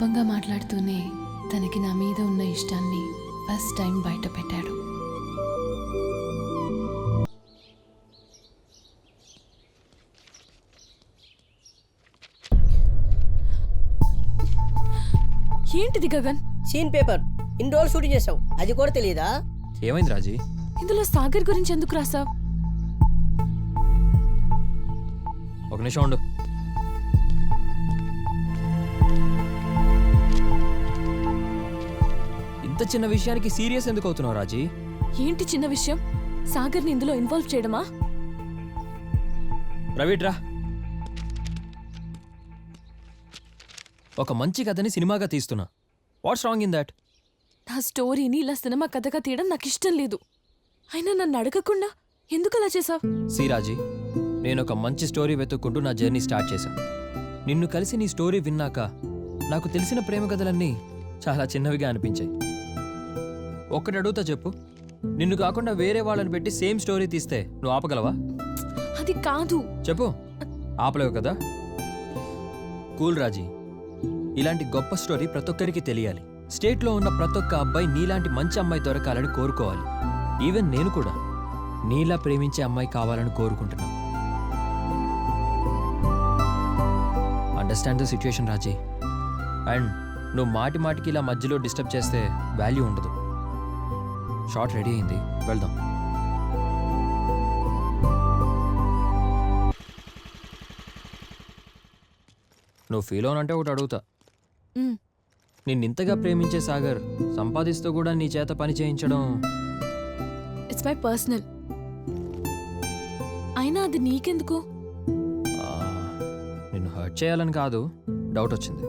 కోపంగా మాట్లాడుతూనే తనకి నా మీద ఉన్న ఇష్టాన్ని ఫస్ట్ టైం బయట పెట్టాడు ఏంటిది గగన్? Scene paper. ఇన్ని రోజులు షూటింగ్ చేసావు అది కూడా తెలియదా ఏమైంది రాజీ? ఇందులో సాగర్ గురించి ఎందుకు రాసావ్? ఒక నిమిషం ఉండు. ఇంత చిన్న విషయానికి సీరియస్ ఎందుకు అవుతున్నావు రాజీ? ఏంటి చిన్న విషయం? సాగర్ని ఇందులో ఇన్వాల్వ్ చేయడమా? ప్రవీట్ రా. ఒక మంచి కథని సినిమాగా తీస్తున్నా. వాట్స్ రాంగ్ ఇన్ దాట్ నా స్టోరీని ఇలా సినిమా కథగా తీయడం నాకు ఇష్టం లేదు. అయినా నన్ను అడగకుండా ఎందుకు అలా చేసావ్ సి రాజీ నేను ఒక మంచి స్టోరీ వెతుక్కుంటూ నా జర్నీ స్టార్ట్ చేశాను నిన్ను కలిసి నీ స్టోరీ విన్నాక నాకు తెలిసిన ప్రేమ కథలన్నీ చాలా చిన్నవిగా అనిపించాయి. ఒక్కటి అడుగుతా చెప్పు. నిన్ను కాకుండా వేరే వాళ్ళని పెట్టి సేమ్ స్టోరీ తీస్తే నువ్వు ఆపగలవా? అది కాదు. చెప్పు. ఆపలేవు కదా? కూల్ రాజీ ఇలాంటి గొప్ప స్టోరీ ప్రతి ఒక్కరికి తెలియాలి. స్టేట్లో ఉన్న ప్రతి ఒక్క అబ్బాయి నీలాంటి మంచి అమ్మాయి దొరకాలని కోరుకోవాలి. ఈవెన్ నేను కూడా నీలా ప్రేమించే అమ్మాయి కావాలని కోరుకుంటున్నా understand the situation Raji. And నువ్వు మాటి మాటికి ఇలా మధ్యలో డిస్టర్బ్ చేస్తే వాల్యూ ఉండదు. షార్ట్ రెడీ అయింది. వెళ్దాం. నువ్వు ఫీల్ అవునంటే ఒకటి అడుగుతా. నిన్నింతగా ప్రేమించే సాగర్ సంపాదిస్తూ కూడా నీ చేత పని చేయించడం. ఇట్స్ మై పర్సనల్ అయినా అది నీకెందుకు? నిన్ను హర్ట్ చేయాలని కాదు డౌట్ వచ్చింది.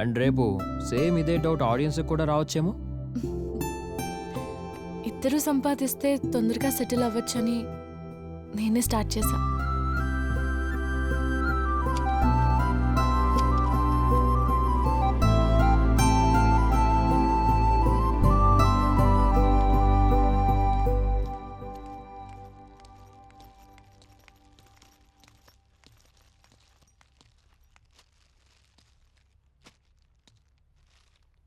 అండ్ రేపు సేమ్ ఇదే డౌట్ ఆడియన్స్కి కూడా రావచ్చేమో? ఇద్దరు సంపాదిస్తే తొందరగా సెటిల్ అవ్వచ్చని నేనే స్టార్ట్ చేశాను